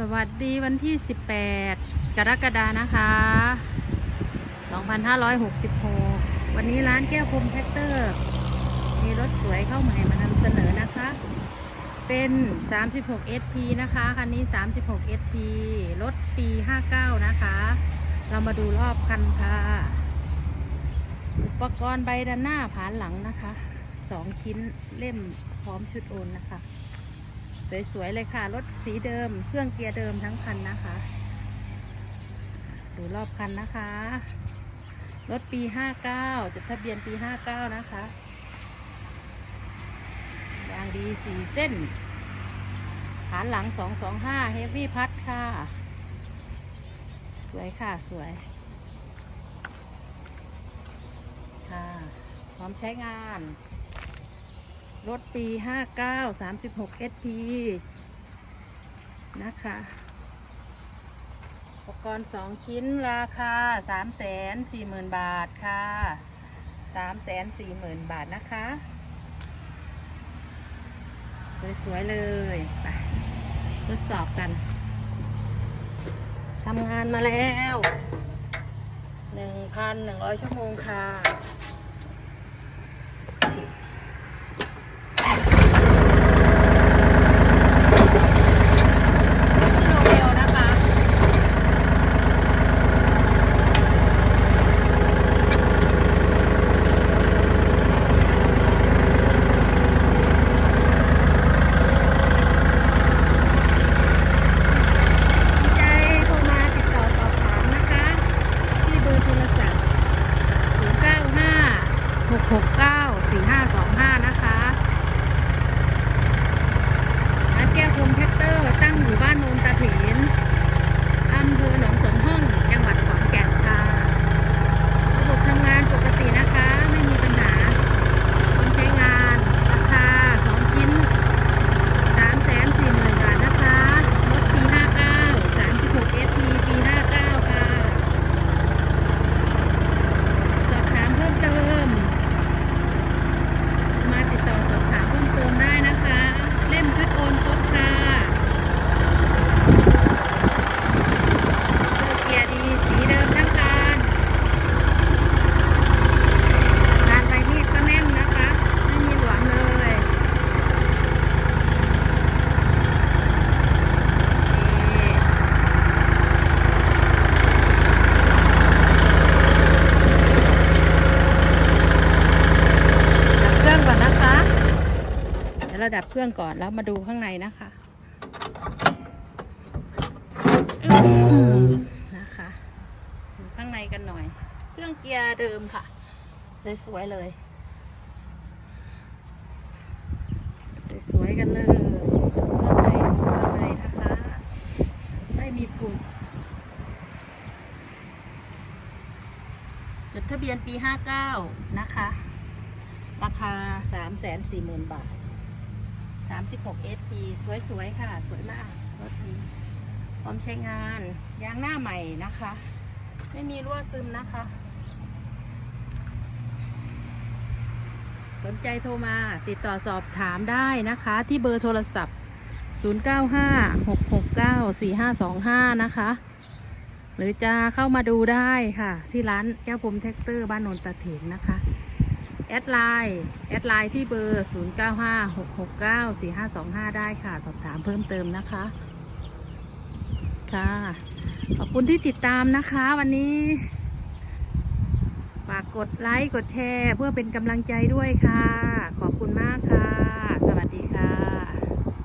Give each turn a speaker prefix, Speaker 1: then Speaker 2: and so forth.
Speaker 1: สวัสดีวันที่ 18 กรกฎานะคะ 2566 วันนี้ร้านแก้วคมแท็กเตอร์ มีรถสวยเข้าใหม่มานำเสนอนะคะ เป็น 36 SP นะคะ คันนี้ 36 SP รถปี 59 นะคะ เรามาดูรอบคันค่ะ อุปกรณ์ใบด้านหน้าผานหลังนะคะสองชิ้นเล่มพร้อมชุดโอนนะคะ สวยๆเลยค่ะ รถสีเดิม เครื่องเกียร์เดิมทั้งคันนะคะ ดูรอบคันนะคะ รถปี 59จดทะเบียนปี 59 นะคะยางดี4เส้น ฐานหลัง 225 เฮฟวี่พัดค่ะ สวยค่ะ สวย ค่ะ พร้อมใช้งาน รถปี 59 36 SP นะคะ อุปกรณ์ 2 ชิ้นราคา 340,000 บาทค่ะ 340,000 บาทนะคะ สวย ๆ เลย ไป ทดสอบกัน ทำงานมาแล้ว 1,100 ชั่วโมงค่ะ โลเวลนะคะ ใจโทรมาติดต่อสอบถามนะคะ ที่เบอร์โทรศัพท์ 095 669 4525 นะคะร้านแก้วคมแท็กเตอร์ตั้งอยู่บ้านโนนตาเถนอำเภอหนองสองห้อง จังหวัดขอนแก่นค่ะ ระบบทำงานปกตินะคะ ไม่มีปัญหาคนใช้งาน ราคา 2 ชิ้น สามแสนสี่หมื่นบาทนะคะ รถปีห้าเก้าสามสิบหกเอสพีปีห้าเก้าค่ะ สอบถามเพิ่มเติม มาติดต่อสอบถามเพิ่มเติมได้นะคะ เล่มชุดโอนครบค่ะเกียร์ดีสีเดิมทั้งคันงานใบมีดก็แน่นนะคะ ไม่มีหลวมเลย ดับเครื่องก่อนนะคะ เดี๋ยวเราดับเครื่องก่อนแล้วมาดูข้างในนะคะอืมนะคะดูข้างในกันหน่อย เครื่องเกียร์เดิมค่ะ สวยๆเลย สวยๆกันเลยข้างในข้างในนะคะ ไม่มีผุดจดทะเบียนปี 59 นะคะ ราคา 340,000 บาท 36 SP สวยๆ ค่ะ สวยมากรถนี้พร้อมใช้งานยางหน้าใหม่นะคะ ไม่มีรั่วซึมนะคะ สนใจโทรมาติดต่อสอบถามได้นะคะ ที่เบอร์โทรศัพท์ 0956694525 นะคะ หรือจะเข้ามาดูได้ค่ะ ที่ร้านแก้วพรมแท็กเตอร์บ้านนนตะเถนนะคะ แอดไลน์แอดไลน์ที่เบอร์ 0956694525 ได้ค่ะ สอบถามเพิ่มเติมนะคะ ค่ะ ขอบคุณที่ติดตามนะคะ วันนี้ ฝากกดไลค์ กดแชร์ เพื่อเป็นกำลังใจด้วยค่ะ ขอบคุณมากค่ะ